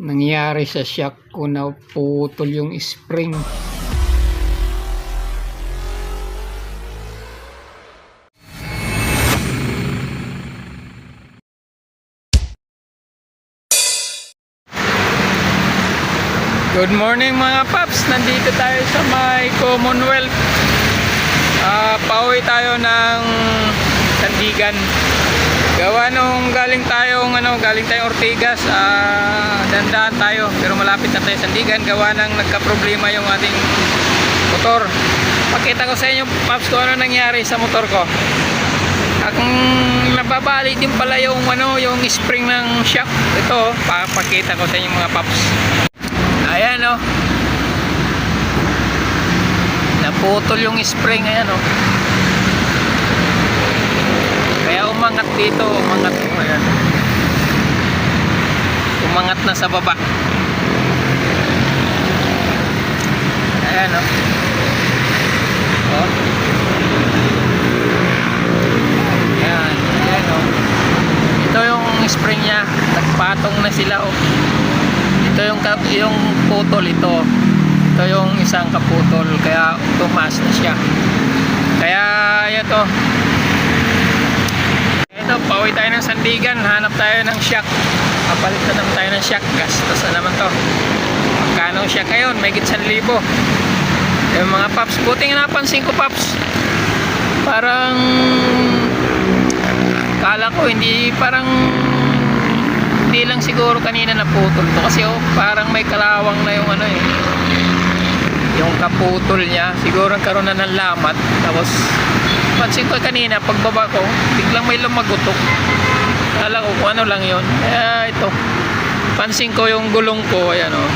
nangyari sa shock ko na putol yung spring. Good morning mga paps, nandito tayo sa may Commonwealth. Ah, pauwi tayo ng Sandigan. Gawa nung galing tayong ano, galing tayong Ortigas, ah, dandaan tayo pero malapit na tayo sa Sandigan gawa nang nagka-problema yung ating motor. Pakita ko sa inyo paps kung ano nangyari sa motor ko. Akong nababali din pala yung ano, yung spring ng shock. Ito, papakita ko sa inyo mga paps. Ayan oh. Naputol yung spring ayan oh. Kaya umangat dito, umangat ayan. Umangat na sa baba. Ayan oh. Oh. Ayan, ayan oh. Ito yung spring niya, nagpatong na sila oh ito yung yung putol ito ito yung isang kaputol kaya tumaas na siya kaya ito ito pauwi tayo ng sandigan. Hanap tayo ng shock kapalit na naman tayo ng shock gastos na naman to. Magkano shock ngayon? May git 1,000 yung mga paps buti napansin ko paps. Parang kala ko hindi parang hindi lang siguro kanina naputol to. Kasi oh, parang may kalawang na yung ano eh. Yung kaputol niya. Siguro nagkaroon na ng lamat. Tapos pansin ko kanina pagbaba ko biglang may lumagutok. Kala ko kung ano lang yun. Kaya ito. Pansin ko yung gulong ko ayan oh.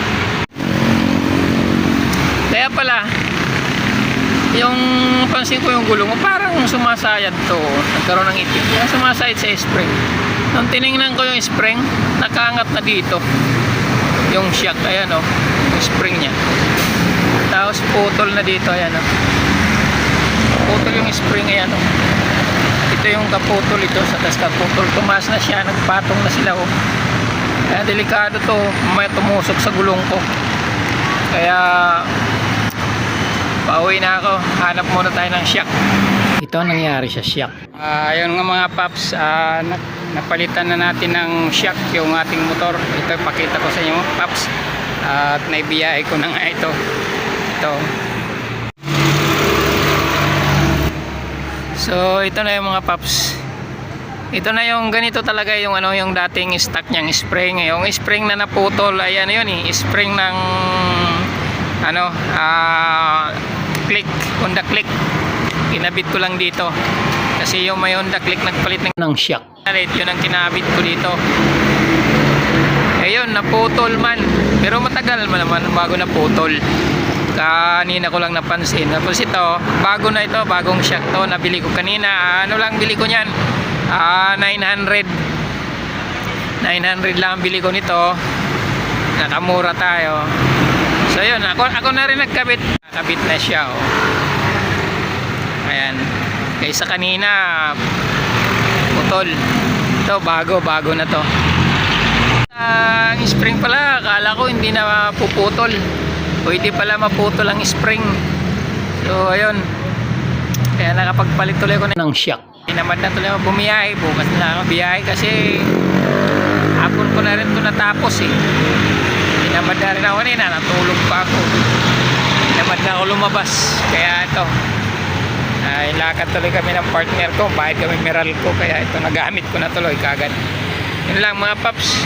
Kaya pala yung pansin ko yung gulong ko parang sumasayad to. Nagkaroon ng itim. Kaya sumasayad sa spring. Nung tiningnan ko yung spring nakaangat na dito. Yung shock ayan o yung spring nya tapos putol na dito ayan o putol yung spring ayan o ito yung kaputol ito sa tas kaputol. Tumaas na siya nagpatong na sila o kaya delikado to may tumusok sa gulong ko. Kaya pauwi na ako. Hanap muna tayo ng shock. Ito ang nangyari sa shock. Ah, ayun nga mga paps na- napalitan na natin ng shock yung ating motor. Ito pakita ko sa inyo paps. At naibiyahe ko na nga ito. Ito so ito na yung mga paps ito na yung ganito talaga yung ano yung dating stock niyang spring yung spring na naputol ayan yun eh spring ng ano ah click Honda click. Kinabit ko lang dito. Kasi yung may Honda click nagpalit ng, ng shock. Alit, yun ang kinabit ko dito. Ayun naputol man. Pero matagal man naman bago naputol kanina ko lang napansin. Tapos ito bago na ito bagong shock to. Nabili ko kanina. Ano lang bili ko niyan? Ah 900 900 lang ang bili ko nito. Nakamura tayo. So yun. Ako, ako na rin nagkabit. Kabit na siya oh. ayan. Kaysa kanina putol. Ito bago. Bago na to. Ang spring pala akala ko hindi na mapuputol pwede pala maputol ang spring. So ayun. Kaya nakapagpalit tuloy ko ng shock. Tinamad na tuloy ako bumiyahe. Bukas na ako biyahe kasi hapon ko na rin ito natapos eh. Tinamad na rin ako kanina natulog pa ako. Tinamad na ako lumabas. Kaya ito. Ay lakad tuloy kami ng partner ko. Bayad kami meral ko. Kaya ito nagamit ko na tuloy kagad. Yun lang mga paps